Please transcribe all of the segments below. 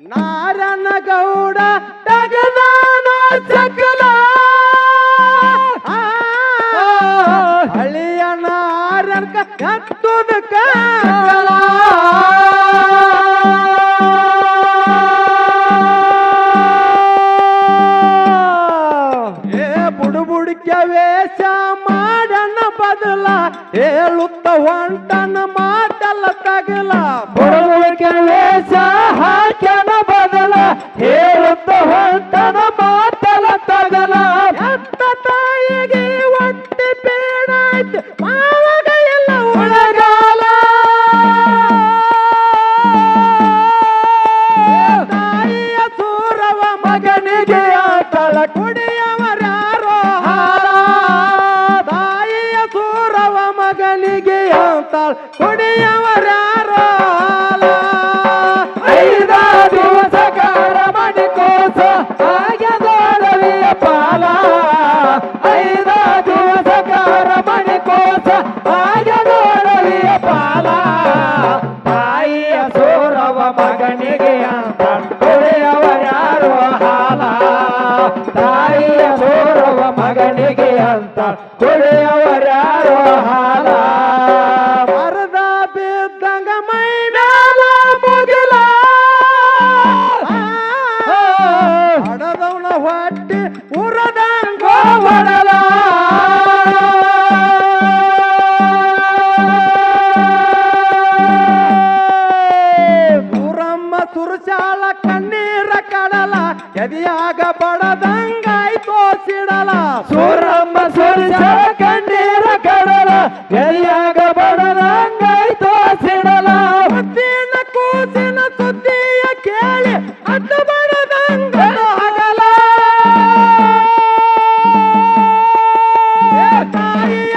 ನಾರನ ಗೌಡ ತಗದಾನೋ ಚಕಲ ಹಳಿಯ ನಾರನ ಎತ್ತುದ ಕಲ ಏ ಬುಡು ಬುಡಿಕೆ ವೇಷ ಮಾಡಣ ಬದಲ ಹೇಳುತ್ತ ಹೊಂಟನ ಮಾತಲ್ಲ ತಗಲ. ಬಡವಳಿಕೆ ವೇಷ ಮಗನಿಗೆ ಆತಳ ಕುಡಿಯವರ್ಯಾರೋ ಹಾರ ತಾಯಿಯ ಸೂರವ ಮಗನಿಗೆ ಆತಳ ಕುಡಿಯವರ್ಯಾರೋ ಕೊಳೆಯವರ್ಯಾರೋ ಹಾಲ ಮರದ ಬಿದ್ದಂಗ ಮೈ ಮ್ಯಾಲ ಮುಗಿಲ. ಹಡದವನ ಹೊಟ್ಟಿ ಉರದಂಗ ಹೊಡಲ ಸುರಮ್ಮ ಸುರಚಾಳ ಕಣ್ಣೀರ ಕಡಲ. ಎದಿಯಾಗ ಬಡದಂಗಾಯ್ತೋ ಸಿಡಲ. ಸೂರಮ್ಮ ಸುರಿಸ ಕಣ್ಣೀರ ಕಡಲ, ಎಲ್ಲಿಯಾಗ ಬಡದಂಗಾಯ್ತು ಸಿಡಲ. ಮುದ್ದಿನ ಕೂಸಿನ ಸುದ್ದಿಯ ಕೇಳಿ, ಅಡ್ಡ ಬಡದಂಗ ಹಗಲ. ತಾಯಿಯ ತಾಯಿಯ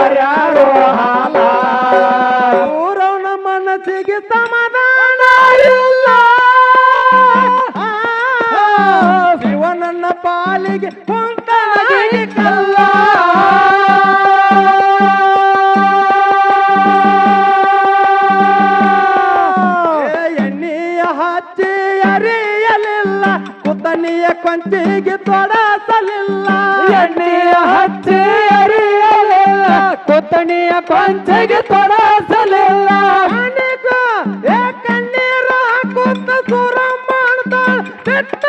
ಕುತನಿಯ ಕೊಂಚಿಗೆ ತೊಡಸಲಿಲ್ಲ. ಎಣ್ಣೆಯ ಹಚ್ಚಿ ಅರಿಯಲಿಲ್ಲ. ಕೊತ್ತಣಿಯ ಕೊಂಚಗೆ ತೊಡಸಲಿಲ್ಲ. ಕಣ್ಣೀರು ಹಾಕುತ್ತ ಸುರ ಮಾಡ್ತಾಳ ಕೆಟ್ಟ